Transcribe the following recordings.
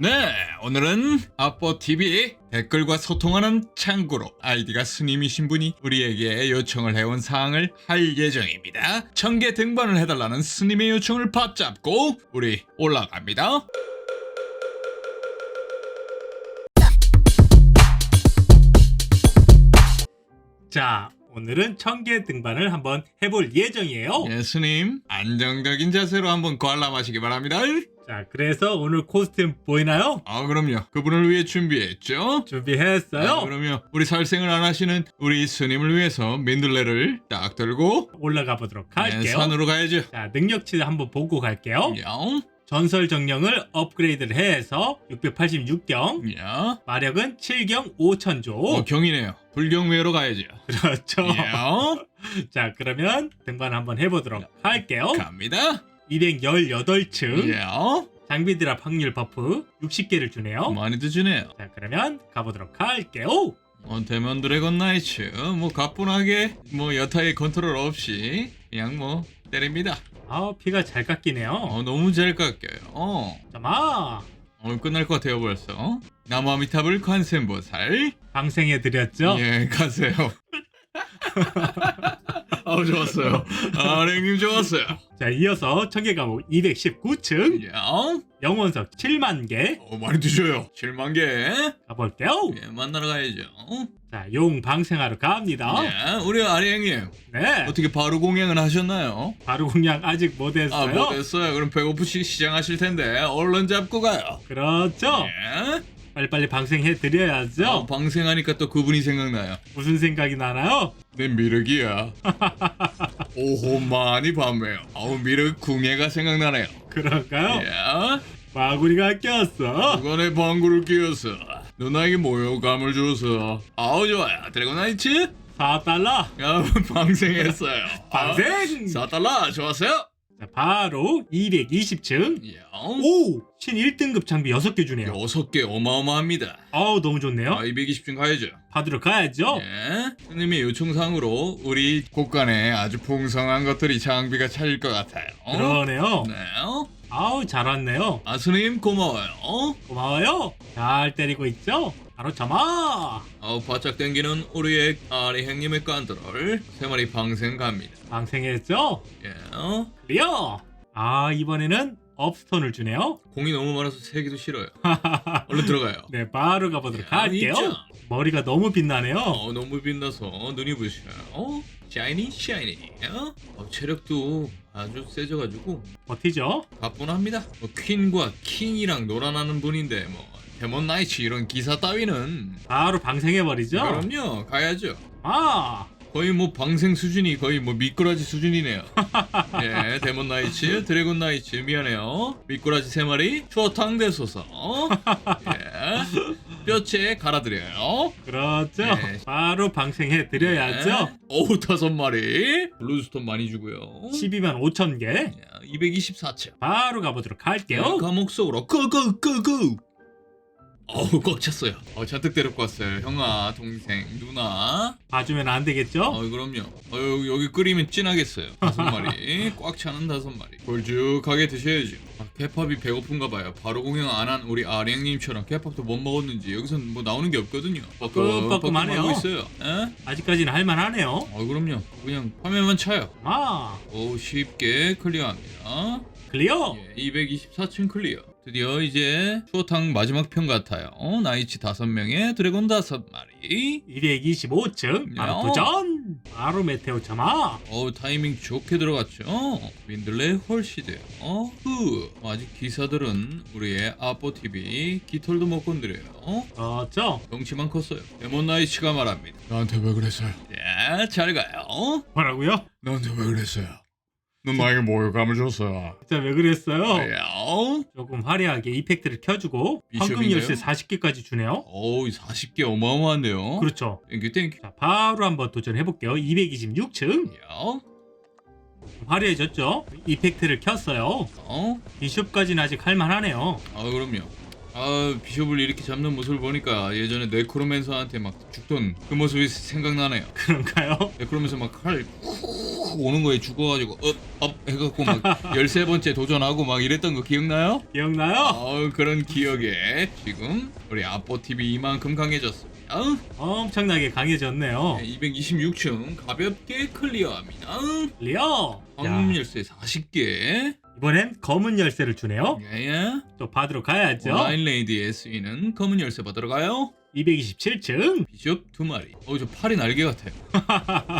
네, 오늘은 아뽀TV 댓글과 소통하는 창구로 아이디가 스님이신 분이 우리에게 요청을 해온 사항을 할 예정입니다. 청계 등반을 해달라는 스님의 요청을 받잡고 우리 올라갑니다. 자, 오늘은 청계 등반을 한번 해볼 예정이에요. 예, 스님 안정적인 자세로 한번 관람하시기 바랍니다. 자, 그래서 오늘 코스튬 보이나요? 아, 그럼요. 그분을 위해 준비했죠. 준비했어요. 아, 그럼요. 우리 살생을 안 하시는 우리 스님을 위해서 민들레를 딱 들고 올라가 보도록 예, 할게요. 산으로 가야죠. 자, 능력치 한번 보고 갈게요. 영, 전설 정령을 업그레이드를 해서 686경, 야, 마력은 7경 5000조. 어, 경이네요. 불경외로 가야죠. 그렇죠. 야, 자, 그러면 등반 한번 해보도록 할게요. 갑니다. 218층, 야, 장비 드랍 확률 버프 60개를 주네요. 많이도 주네요. 자, 그러면 가보도록 할게요. 어, 대면 드래곤 나이츠, 뭐 가뿐하게 뭐 여타의 컨트롤 없이 그냥 뭐 때립니다. 아, 피가 잘 깎이네요. 어, 너무 잘 깎여요. 어, 잠아 어 끝날 것 같아요 벌써. 나무아미탑을 관세음보살. 방생해드렸죠? 예, 가세요. 아우 좋았어요. 아 랭님 좋았어요. 자, 이어서 청계과목 219층, 야, 영원석 7만 개 어, 많이 드셔요. 7만 개. 가볼게요. 예, 만나러 가야죠. 자, 용 방생하러 갑니다. 예, 우리 아랭님 네, 어떻게 바로 공양은 하셨나요? 바로 공략 아직 못 아, 했어요. 못 했어요. 그럼 배고프시 시장하실 텐데 얼른 잡고 가요. 그렇죠. 예. 빨리빨리 방생해 드려야죠. 어, 방생하니까 또 그분이 생각나요. 무슨 생각이 나나요? 내 미륵이야. 오호 많이 밤매요. 아우 미륵 궁예가 생각나네요. 그런가요? 야, 마구리가 꼈어. 두건에 방구를 끼워서 누나에게 모욕감을 줘서 아우 좋아요. 드래곤 나이츠 4달러. 야 방생했어요. 방생! 4달러 좋았어요. 자, 바로 220층. 야, 오! 신 1등급 장비 6개 주네요. 여섯 개 어마어마합니다. 아우, 너무 좋네요. 아, 220중 가야죠. 받으러 가야죠. 예. 스님의 요청상으로 우리 곳간에 아주 풍성한 것들이 장비가 차릴 것 같아요. 그러네요. 네. 아우, 잘 왔네요. 아, 스님 고마워요. 고마워요. 잘 때리고 있죠? 바로 점아! 어, 바짝 당기는 우리의 아리 행님의 깐드를 세 마리 방생 갑니다. 방생했죠? 예. 클리어! 아, 이번에는 업스톤을 주네요. 공이 너무 많아서 세기도 싫어요. 얼른 들어가요. 네, 바로 가보도록 야, 할게요. 있죠? 머리가 너무 빛나네요. 어, 너무 빛나서 눈이 부셔요. 어? 샤이니 샤이니. 어? 어, 체력도 아주 세져가지고 버티죠? 가뿐합니다. 뭐 퀸과 킹이랑 놀아나는 분인데 뭐 데몬 나이츠 이런 기사 따위는 바로 방생해버리죠? 그럼요 가야죠. 아! 거의 뭐 방생 수준이 거의 뭐 미꾸라지 수준이네요. 예, 데몬 나이츠, 드래곤 나이츠 미안해요. 미꾸라지 세 마리 추어탕 대소서. 예, 뼈째 갈아드려요. 그렇죠. 네. 바로 방생해 드려야죠. 예. 어우 다섯 마리. 블루스톤 많이 주고요. 12만 5천 개. 224층. 바로 가보도록 할게요. 감옥 속으로 고고고고. 어우 꽉 찼어요. 어, 잔뜩 데리고 왔어요. 형아, 동생, 누나. 봐주면 안 되겠죠? 어, 그럼요. 어, 여기, 여기 끓이면 진하겠어요. 다섯 마리. 꽉 차는 다섯 마리. 걸쭉하게 드셔야죠. 아, 케팝이 배고픈가 봐요. 바로 공연 안 한 우리 아랭님처럼 케팝도 못 먹었는지 여기선 뭐 나오는 게 없거든요. 뻐끔뻐끔하네요. 하고 있어요. 에? 아직까지는 할만하네요. 어, 그럼요. 그냥 화면만 차요. 아, 오, 쉽게 클리어합니다. 클리어. 예, 224층 클리어. 드디어 이제 추어탕 마지막 편 같아요. 어, 나이치 다섯 명에 드래곤 다섯 마리. 225층. 바로 야. 도전. 바로 메테오 참아. 어 타이밍 좋게 들어갔죠. 민들레 홀시드. 어, 후. 아직 기사들은 우리의 아뽀 TV 깃털도 못 건드려요. 그렇죠. 덩치만 컸어요. 데몬 나이치가 말합니다. 나한테 왜 그랬어요? 예, 잘 가요. 뭐라고요? 나한테 왜 그랬어요? 넌 나에게 모욕감을 줬어. 진짜 왜 그랬어요? 야, 조금 화려하게 이펙트를 켜주고? 황금 열쇠 40개까지 주네요. 어우 40개 어마어마한데요. 그렇죠. 땡큐 땡큐. 자, 바로 한번 도전해 볼게요. 226층. 야, 화려해졌죠? 이펙트를 켰어요. 어, 비숍까지는 아직 할 만하네요. 아 그럼요. 아 비숍을 이렇게 잡는 모습을 보니까 예전에 네크로맨서한테 막 죽던 그 모습이 생각나네요. 그런가요? 네크로맨서 막칼 오는 거에 죽어가지고 업업 해갖고 막 열세 번째 도전하고 막 이랬던 거 기억나요? 기억나요? 어 그런 기억에 지금 우리 아포 TV 이만큼 강해졌습니다. 엄청나게 강해졌네요. 226층 가볍게 클리어합니다. 리어. 황금 자, 열쇠 40개. 이번엔 검은 열쇠를 주네요. 예예. 또 받으러 가야죠. 온라인 레이디 SE는 검은 열쇠 받으러 가요. 227층. 비숍 두 마리. 어, 저 팔이 날개 같아요.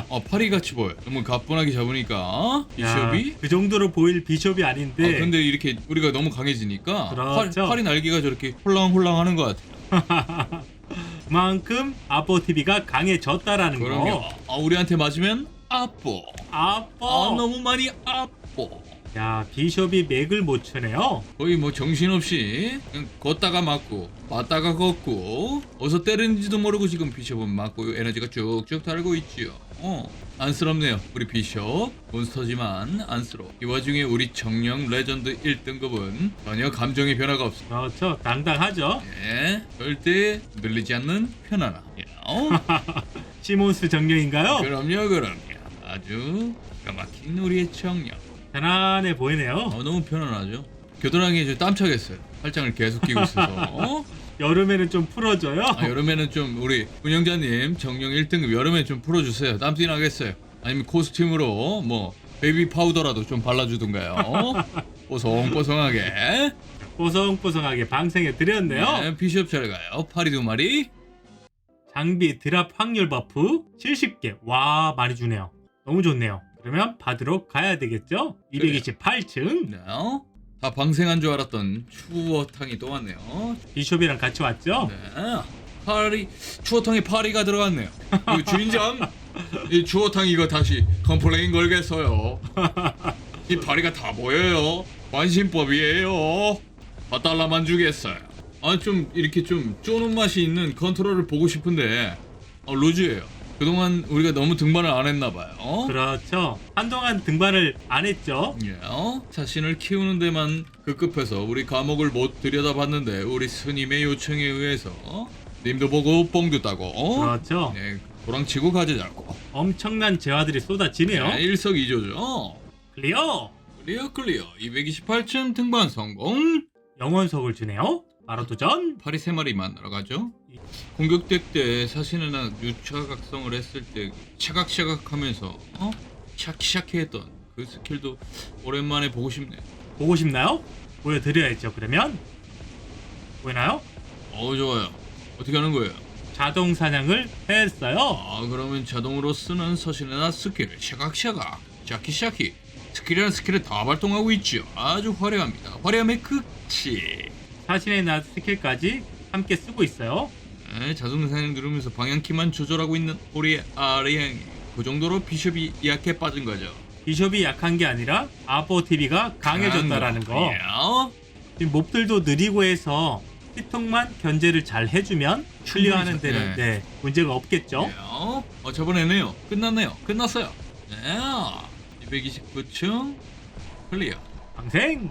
어, 파리 같이 보여. 너무 가뿐하게 잡으니까 비숍이. 그 정도로 보일 비숍이 아닌데. 아, 근데 이렇게 우리가 너무 강해지니까 팔, 그렇죠. 팔 이 날개가 저렇게 홀랑홀랑 하는 것 같아요. 그만큼 아포 TV가 강해졌다라는 그럼요. 거. 아, 우리한테 맞으면 아뽀. 아포. 아, 너무 많이 아뽀. 야 비숍이 맥을 못 추네요. 거의 뭐 정신없이 그냥 걷다가 맞고 맞다가 걷고 어디서 때리는지도 모르고 지금 비숍은 맞고 에너지가 쭉쭉 달고 있지요. 어 안쓰럽네요 우리 비숍 몬스터지만 안쓰러워 이 와중에 우리 정령 레전드 1등급은 전혀 감정의 변화가 없어 그렇죠. 당당하죠. 예 절대 늘리지 않는 편안함 예, 어? 시몬스 정령인가요? 그럼요 그럼요 아주 기가 막힌 우리의 정령 편안해 보이네요. 어, 너무 편안하죠 겨드랑이에 저 땀차겠어요 팔짱을 계속 끼고 있어서 어? 여름에는 좀 풀어줘요. 아, 여름에는 좀 우리 운영자님 정령 1등급 여름에 좀 풀어주세요. 땀띠 나겠어요. 아니면 코스튬으로 뭐 베이비 파우더라도 좀 발라주든가요. 뽀송뽀송하게. 뽀송뽀송하게 방생해 드렸네요. 네, 비숍 잘 가요. 파리 두 마리. 장비 드랍 확률 버프 70개. 와 많이 주네요. 너무 좋네요. 그러면 받으러 가야 되겠죠? 228층 네. 다 방생한 줄 알았던 추어탕이 또 왔네요. 비숍이랑 같이 왔죠? 네. 파리 추어탕에 파리가 들어갔네요. 이 주인장 이 추어탕 이거 다시 컴플레인 걸겠어요. 이 파리가 다 보여요. 관심법이에요. 4달러만 주겠어요. 아 좀 이렇게 좀 쪼는 맛이 있는 컨트롤을 보고 싶은데 어, 루즈예요. 그동안 우리가 너무 등반을 안 했나 봐요. 그렇죠. 한동안 등반을 안 했죠. 예, 어? 자신을 키우는 데만 급급해서 우리 감옥을 못 들여다봤는데 우리 스님의 요청에 의해서 님도 보고 뽕도 따고 어? 그렇죠. 네, 도랑치고 가지자고 엄청난 재화들이 쏟아지네요. 네, 일석이조죠 클리어! 클리어 클리어 228층 등반 성공 영원석을 주네요. 바로 도전! 파리 세 마리 만나러 가죠 공격덱 때 사실은 유차각성을 했을 때 차각차각 하면서 어? 샤키샤키 했던 그 스킬도 오랜만에 보고 싶네 보고 싶나요? 보여드려야죠. 그러면 보이나요? 어 좋아요 어떻게 하는 거예요? 자동 사냥을 했어요. 아 그러면 자동으로 쓰는 서신이나 스킬을 샤각샤각 샤키샤키 스킬이라는 스킬을 다 발동하고 있죠 아주 화려합니다 화려함의 극치 사신의 나 스킬까지 함께 쓰고 있어요. 네, 자동 사냥 누르면서 방향키만 조절하고 있는 우리의 아리앙이 그 정도로 비숍이 약해 빠진 거죠 비숍이 약한 게 아니라 아포 TV가 강해졌다라는 거. 예. 지금 몹들도 느리고 해서 피통만 견제를 잘 해주면 클리어하는 데는 네. 네, 문제가 없겠죠. 예. 어 저번에네요 끝났네요 끝났어요 네 229층 클리어 방생!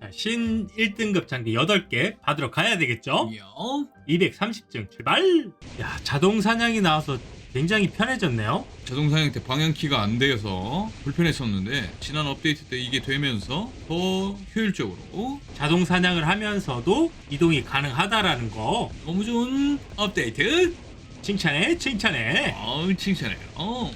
자, 신 1등급 장비 8개 받으러 가야 되겠죠? 예. 230층 출발! 야, 자동 사냥이 나와서 굉장히 편해졌네요. 자동 사냥 때 방향키가 안 돼서 불편했었는데 지난 업데이트 때 이게 되면서 더 효율적으로 자동 사냥을 하면서도 이동이 가능하다라는 거 너무 좋은 업데이트 칭찬해 칭찬해 어우 칭찬해요 어.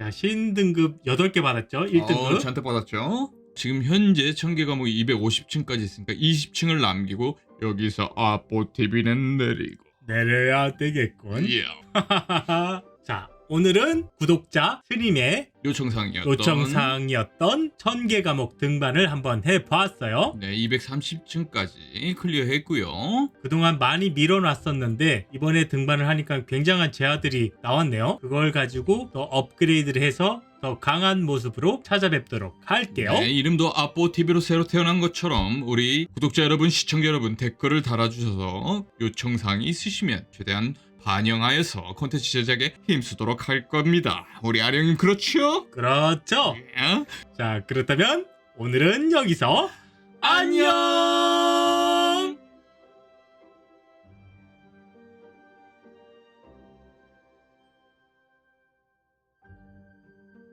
야, 신 등급 8개 받았죠? 1등급 어, 잔뜩 받았죠 지금 현재 청계 과목이 250층까지 있으니까 20층을 남기고 여기서 아포 TV는 내리고 내려야 되겠군 예. 자 오늘은 구독자 스님의 요청사항이었던 요청사항이었던 천개 과목 등반을 한번 해보았어요 네 230층까지 클리어했고요 그동안 많이 밀어놨었는데 이번에 등반을 하니까 굉장한 재화들이 나왔네요. 그걸 가지고 더 업그레이드를 해서 더 강한 모습으로 찾아뵙도록 할게요. 네, 이름도 아포 TV로 새로 태어난 것처럼 우리 구독자 여러분, 시청자 여러분 댓글을 달아주셔서 요청사항이 있으시면 최대한 반영하여서 콘텐츠 제작에 힘쓰도록 할 겁니다. 우리 아령님 그렇죠? 그렇죠. 예. 자, 그렇다면 오늘은 여기서 안녕!